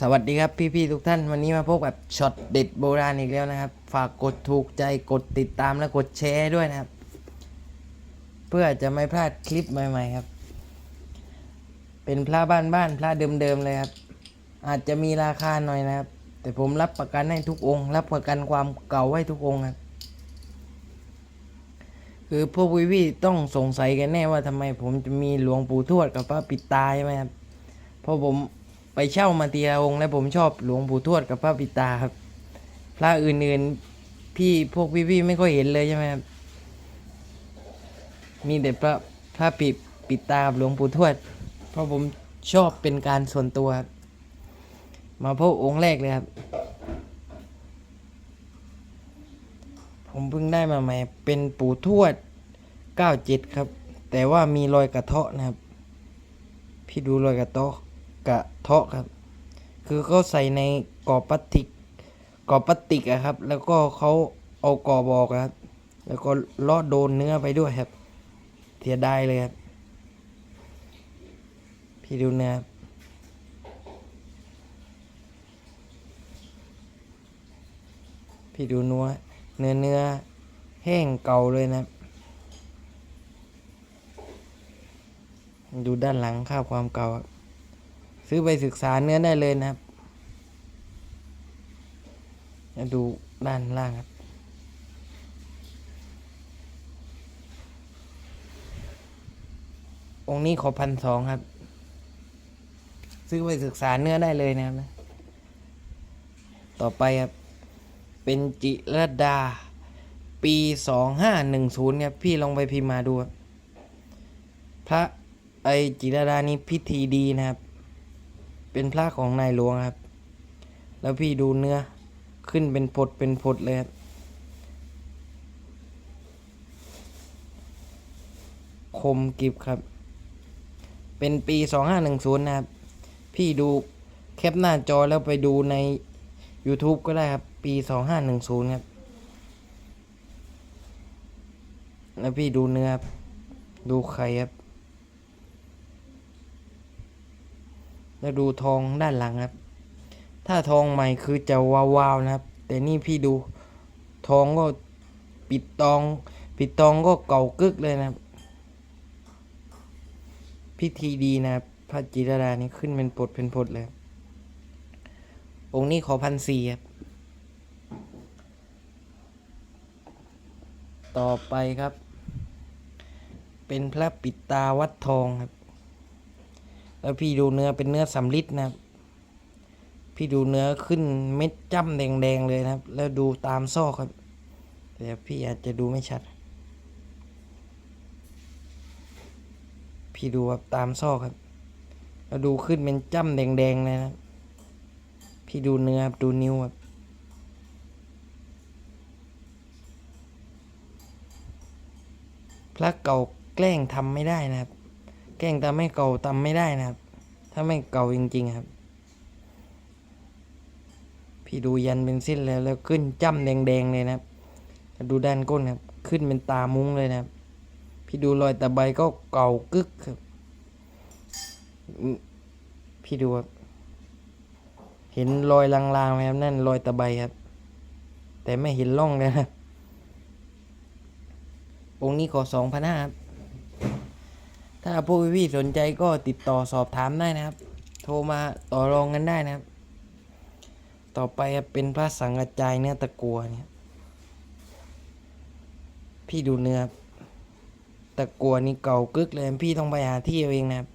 สวัสดีครับพี่ๆทุกท่านวันนี้มาพบกับช็อตเด็ดโบราณอีกแล้วนะครับ ฝากกดถูกใจกดติดตามและกดแชร์ด้วยนะครับ เพื่อจะไม่พลาดคลิปใหม่ ๆครับ เป็นพระบ้านๆพระเดิมๆเลยครับ อาจจะมีราคาหน่อยนะครับ แต่ผมรับประกันให้ทุกองค์ รับประกันความเก่าให้ทุกองค์ครับคือพวกวิวีต้องสงสัยกันแน่ว่าทำไมผมจะมีหลวงปู่ทวดกับพระปิดตาใช่ไหมครับเพราะผม ไปเช่ามาทีละองค์และผมชอบหลวงปู่ทวดกับพระปิตาครับ พระอื่นๆพี่พวกพี่ๆไม่ค่อยเห็นเลยใช่ไหมครับ มีแต่พระพระปิปิตาหลวงปู่ทวด เพราะผมชอบเป็นการส่วนตัว มาพบองค์แรกเลยครับ ผมเพิ่งได้มาใหม่ เป็นปู่ทวด97ครับ แต่ว่ามีรอยกระเทาะนะครับ พี่ดูรอยกระเทาะ กระเทาะครับ คือเขาใส่ในกรอบพลาสติกกรอบพลาสติกอะครับ แล้วก็เขาเอากรอบออกครับ แล้วก็ลอดโดนเนื้อไปด้วยครับ เสียดายเลยครับ พี่ดูเนื้อครับพี่ดูเนื้อเนื้อเนื้อแห้งเก่าเลยนะครับดูด้านหลังค่าความเก่าครับ ซื้อไปศึกษาเนื้อได้เลยนะครับแล้วดูด้านล่างครับ องค์นี้ขอพันสองครับ ซื้อไปศึกษาเนื้อได้เลยนะครับ ต่อไปครับ เป็นจิรดา ปีสองห้าหนึ่งศูนย์ครับ พี่ลองไปพิมพ์มาดูครับพระไอจิรดานี้พิธีดีนะครับ เป็นพระของนายหลวงครับ แล้วพี่ดูเนื้อขึ้นเป็นผดเป็นผดเลยครับ คมกิบครับ เป็นปีสองห้าหนึ่งศูนย์นะครับ พี่ดูแคปหน้าจอแล้วไปดูใน YouTube ก็ได้ครับ ปีสองห้าหนึ่งศูนย์ครับ แล้วพี่ดูเนื้อครับ ดูไข่ครับ แล้วดูทองด้านหลังครับ ถ้าทองใหม่คือจะวาวๆนะครับ แต่นี่พี่ดูทองก็ปิดตอง ปิดตองก็เก่ากึกเลยนะครับ พิธีดีนะครับพระจิรดานี่ขึ้นเป็นปดเป็นพดเลย องค์นี้ขอพันสี่ครับ ต่อไปครับ เป็นพระปิดตาวัดทองครับ แล้วพี่ดูเนื้อเป็นเนื้อสำลิดนะครับ พี่ดูเนื้อขึ้นเม็ดจ้ำแดงๆเลยนะครับ แล้วดูตามซอกครับ แต่พี่อาจจะดูไม่ชัด พี่ดูครับตามซอกครับ แล้วดูขึ้นเป็นจ้ำแดงๆเลยนะครับพี่ดูเนื้อครับดูนิ้วครับพระเก่าแกล้งทำไม่ได้นะครับ แกล้งทำให้เก่าทำไม่ได้นะครับ ถ้าไม่เก่าจริง ๆ ครับ พี่ดูยันเป็นเส้นแล้วแล้วขึ้นจ้ำแดงๆเลยนะครับ ดูด้านก้นครับ ขึ้นเป็นตามุ้งเลยนะครับ พี่ดูรอยตะไบก็เก่ากึกครับ พี่ดูครับ เห็นรอยลางๆไหมครับนั่นรอยตะไบครับ แต่ไม่เห็นร่องเลยนะครับองค์นี้ขอสองพันห้าครับ ถ้าผู้พี่ๆสนใจก็ติดต่อสอบถามได้นะครับ โทรมาต่อรองกันได้นะครับ ต่อไปเป็นพระสังกระจายเนื้อตะกัวเนี่ย พี่ดูเนื้อครับตะกัวนี่เก่ากึกเลยพี่ต้องไปหาที่เองนะครับ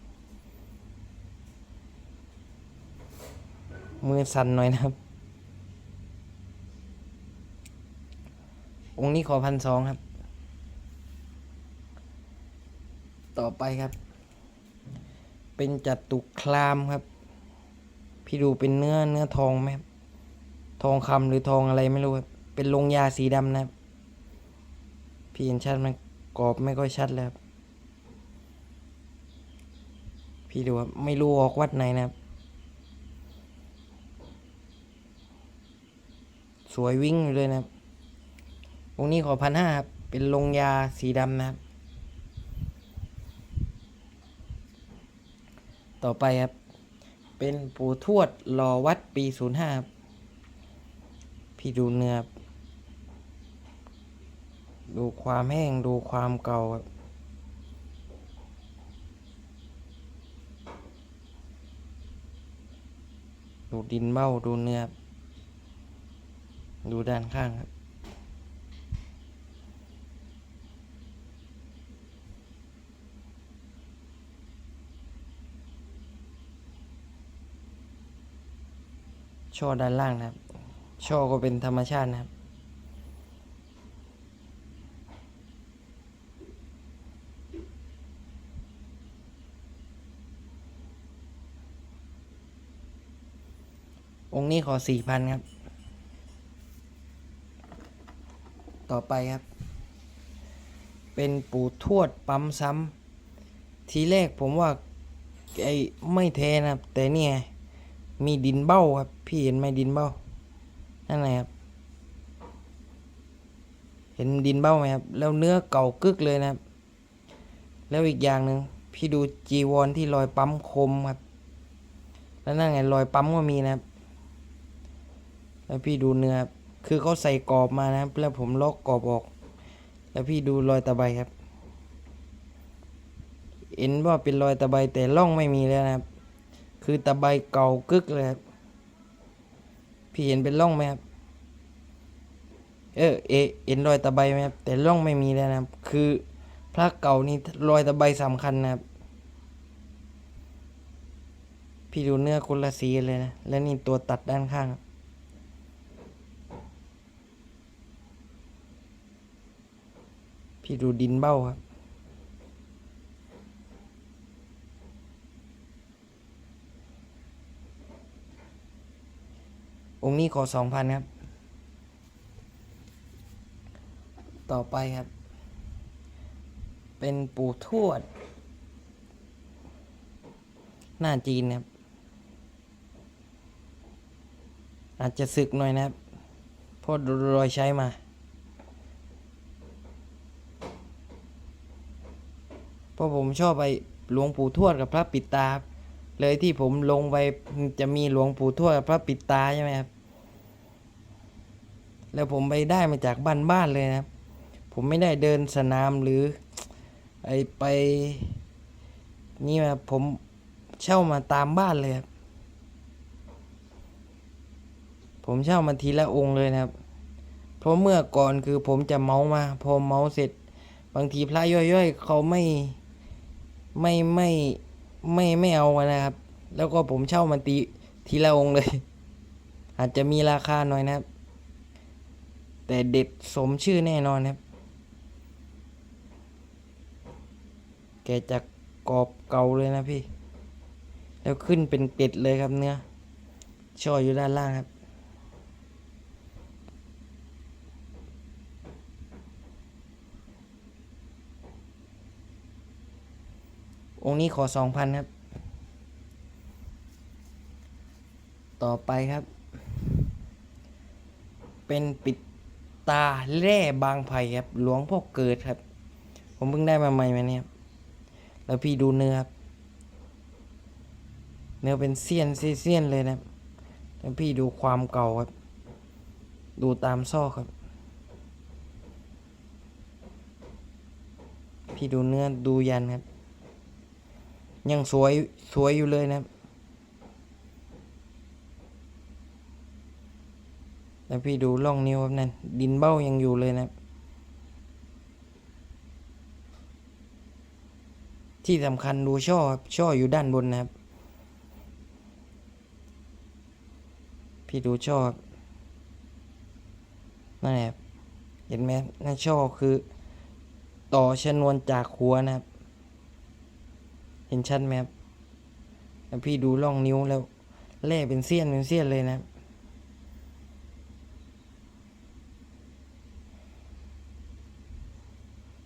มือสั่นหน่อยนะครับ องค์นี้ขอพันสองครับ ต่อไปครับ เป็นจัตุคลามครับ พี่ดูเป็นเนื้อเนื้อทองไหมครับทองคำหรือทองอะไรไม่รู้ครับเป็นลงยาสีดำนะครับ พี่เห็นชัดไหมันกรอบไม่ค่อยชัดแล้วครับพี่ดูครับไม่รู้ออกวัดไหนนะครับ สวยวิ่งอยู่เลยนะครับองนี้ขอพันห้าครับ เป็นลงยาสีดำนะครับ ต่อไปครับ เป็นปู่ทวดรอวัดปีศูนย์ห้าพี่ดูเนื้อครับดูความแห้งดูความเก่าครับดูดินเบ้าดูเนื้อครับดูด้านข้างครับ ช่อด้านล่างนะครับ ช่อก็เป็นธรรมชาตินะครับ องค์นี้ขอสี่พันครับ ต่อไปครับ เป็นปู่ทวดปั๊มซ้ำทีแรกผมว่าไอ้ไม่แท้นะครับ แต่เนี่ย มีดินเบ้าครับ พี่เห็นไหมดินเบ้า นั่นไงครับ เห็นดินเบ้าไหมครับ แล้วเนื้อเก่ากึกเลยนะครับ แล้วอีกอย่างหนึ่งพี่ดูจีวรที่รอยปั๊มคมครับ แล้วนั่นไงรอยปั๊มก็มีนะครับ แล้วพี่ดูเนื้อครับคือเขาใส่กรอบมานะครับ แล้วผมลอกกรอบออก แล้วพี่ดูรอยตะไบครับ เห็นว่าเป็นรอยตะไบแต่ร่องไม่มีแล้วนะครับ คือตะไบเก่ากึกเลยครับพี่เห็นเป็นร่องไหมครับเออเอเห็นรอยตะไบไหมครับแต่ร่องไม่มีแล้วนะครับ คือพระเก่านี่รอยตะไบสำคัญนะครับ พี่ดูเนื้อคนละสีเลยนะ และนี่ตัวตัดด้านข้างพี่ดูดินเบ้าครับ องค์นี้ขอสองพันครับ ต่อไปครับ เป็นปู่ทวด หน้าจีนครับ อาจจะสึกหน่อยนะครับเพราะดูรอยใช้มา เพราะผมชอบไปหลวงปู่ทวดกับพระปิดตาเลยที่ผมลงไปจะมีหลวงปู่ทวดกับพระปิดตาใช่ไหมครับ แล้วผมไปได้มาจากบ้านบ้านๆเลยนะครับ ผมไม่ได้เดินสนามหรือไอไป นี่นะครับผมเช่ามาตามบ้านเลยครับ ผมเช่ามาทีละองค์เลยนะครับ เพราะเมื่อก่อนคือผมจะเมามา พอเมาเสร็จ บางทีพระย่อยๆ เขาไม่ไม่ไม่ไม่ไม่เอานะครับ แล้วก็ผมเช่ามาตีทีละองค์เลย อาจจะมีราคาหน่อยนะครับ แต่เด็ดสมชื่อแน่นอนครับ แกจะกรอบเก่าเลยนะพี่ แล้วขึ้นเป็นเป็ดเลยครับเนื้อ ช่ออยู่ด้านล่างครับ องค์นี้ขอสองพันครับ ต่อไปครับ เป็นปิด ตาแร่บางไผ่ครับ หลวงพ่อเกิดครับ ผมเพิ่งได้มาใหม่มาเนี่ยครับแล้วพี่ดูเนื้อครับเนื้อเป็นเสี้ยนเสี้ยนเลยนะครับแล้วพี่ดูความเก่าครับ ดูตามซอกครับ พี่ดูเนื้อดูยันครับ ยังสวยสวยอยู่เลยนะครับ แล้วพี่ดูร่องนิ้วครับนั่นดินเบ้ายังอยู่เลยนะครับที่สำคัญดูช่อครับช่ออยู่ด้านบนนะครับ พี่ดูช่อครับนั่นแหละครับเห็นไหมนั่นช่อคือ ต่อชนวนจากหัวนะครับ เห็นชัดไหมครับแล้วพี่ดูร่องนิ้วแล้วแล่เป็นเสี้ยนเป็นเสี้ยนเลยนะครับ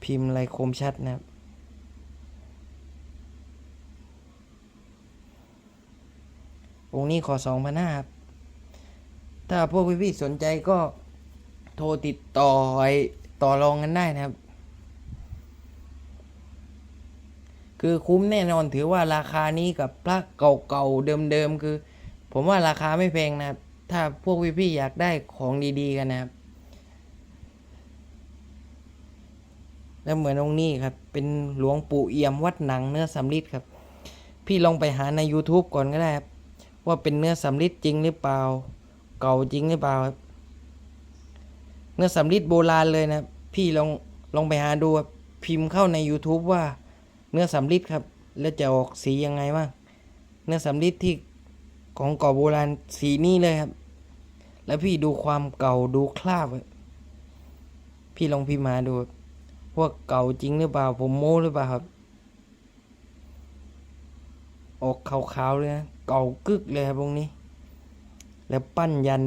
พิมพ์ลายคมชัดนะครับองค์นี้ขอสองพันห้าครับ ถ้าพวกพี่ๆสนใจก็โทรติดต่อไอต่อรองกันได้นะครับ คือคุ้มแน่นอนถือว่าราคานี้กับพระเก่าๆเดิมๆคือ ผมว่าราคาไม่แพงนะครับ ถ้าพวกพี่ๆอยากได้ของดีๆกันนะครับ แล้วเหมือนองค์นี้ครับ เป็นหลวงปู่เอี่ยมวัดหนังเนื้อสำริดครับ พี่ลองไปหาใน YouTube ก่อนก็ได้ครับ ว่าเป็นเนื้อสำริดจริงหรือเปล่า เก่าจริงหรือเปล่าครับ เนื้อสำริดโบราณเลยนะ พี่ลองลองไปหาดูครับพิมพ์เข้าใน YouTube ว่าเนื้อสำริดครับ แล้วจะออกสียังไงบ้างเนื้อสำริดที่ของเก่าโบราณสีนี้เลยครับ แล้วพี่ดูความเก่าดูคราบครับพี่ลองพิมพ์มาดู ครับว่าเก่าจริงหรือเปล่า ผมโม้หรือเปล่าครับออกขาวๆเลยนะเก่ากึกเลยครับตรงนี้ แล้วปั้นยัน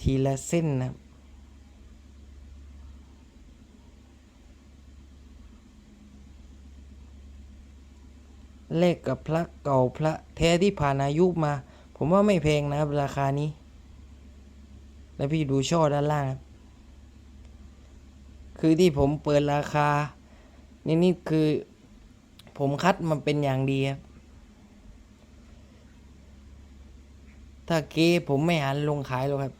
ทีละเส้นนะเลขกับพระเก่าพระแท้ที่ผ่านอายุมา ผมว่าไม่แพงนะครับราคานี้ แล้วพี่ดูช่อด้านล่างครับ คือที่ผมเปิดราคา นี่นี่คือผมคัดมาเป็นอย่างดีครับ ถ้าเก๊ผมไม่หันลงขายหรอกครับ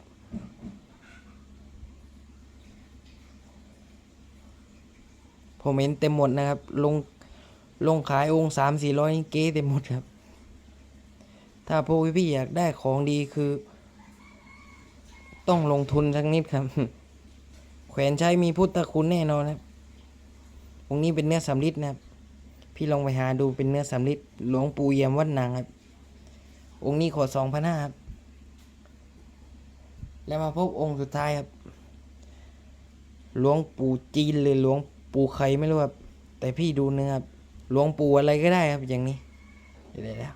ผมเห็นเต็มหมดนะครับ ลงลงขายองค์สามสี่ร้อยเก๊เต็มหมดครับ ถ้าพวกพี่อยากได้ของดีคือ ต้องลงทุนสักนิดครับ แขวนใช้มีพุทธคุณแน่นอนครับองค์นี้เป็นเนื้อสำริดนะครับ พี่ลองไปหาดูเป็นเนื้อสำริดหลวงปู่เยี่ยมวัดนางครับ องค์นี้ขอสองพันห้าครับ แล้วมาพบองค์สุดท้ายครับ หลวงปู่จีนหรือหลวงปู่ใครไม่รู้ครับ แต่พี่ดูเนื้อครับ หลวงปู่อะไรก็ได้ครับอย่างนี้เดี๋ยวแล้ว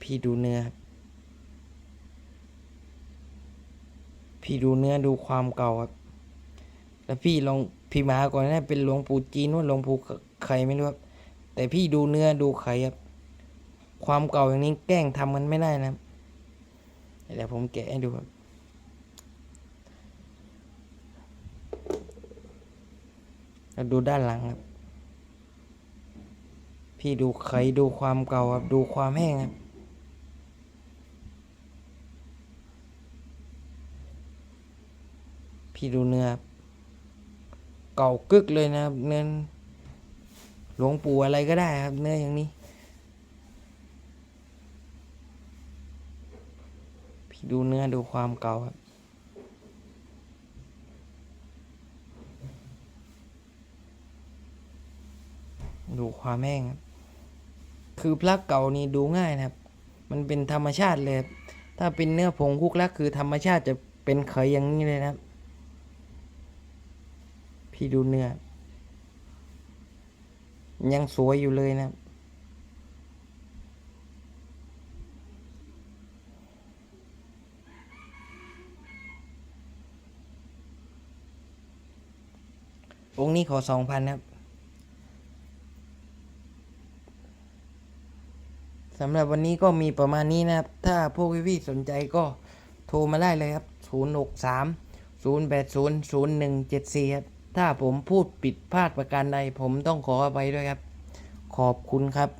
พี่ดูเนื้อครับ พี่ดูเนื้อดูความเก่าครับ แล้วพี่ลองพี่มาก่อนนะเป็นหลวงปู่จีนว่าหลวงปู่ไข่ไม่รู้ครับแต่พี่ดูเนื้อดูไข่ครับ ความเก่าอย่างนี้แกล้งทำมันไม่ได้นะเดี๋ยวผมแกะให้ดูครับแล้วดูด้านหลังครับ พี่ดูไข่ดูความเก่าครับ ดูความแห้งครับ พี่ดูเนื้อเก่ากึกเลยนะครับ เนื้อหลวงปู่อะไรก็ได้ครับ เนื้ออย่างนี้ พี่ดูเนื้อดูความเก่าครับดูความแห้งครับ คือพระเก่านี่ดูง่ายนะครับ มันเป็นธรรมชาติเลย ถ้าเป็นเนื้อผงคุกลักคือธรรมชาติจะเป็นเขยอย่างนี้เลยนะครับ พี่ดูเนื้อ ยังสวยอยู่เลยนะครับองค์นี้ขอสองพันครับสำหรับวันนี้ก็มีประมาณนี้นะครับ ถ้าพวกพี่ๆสนใจก็โทรมาได้เลยครับ 0 6 3 0 8 0 0 1 7 4 ครับ ถ้าผมพูดผิดพลาดประการใดผมต้องขออภัยด้วยครับ ขอบคุณครับ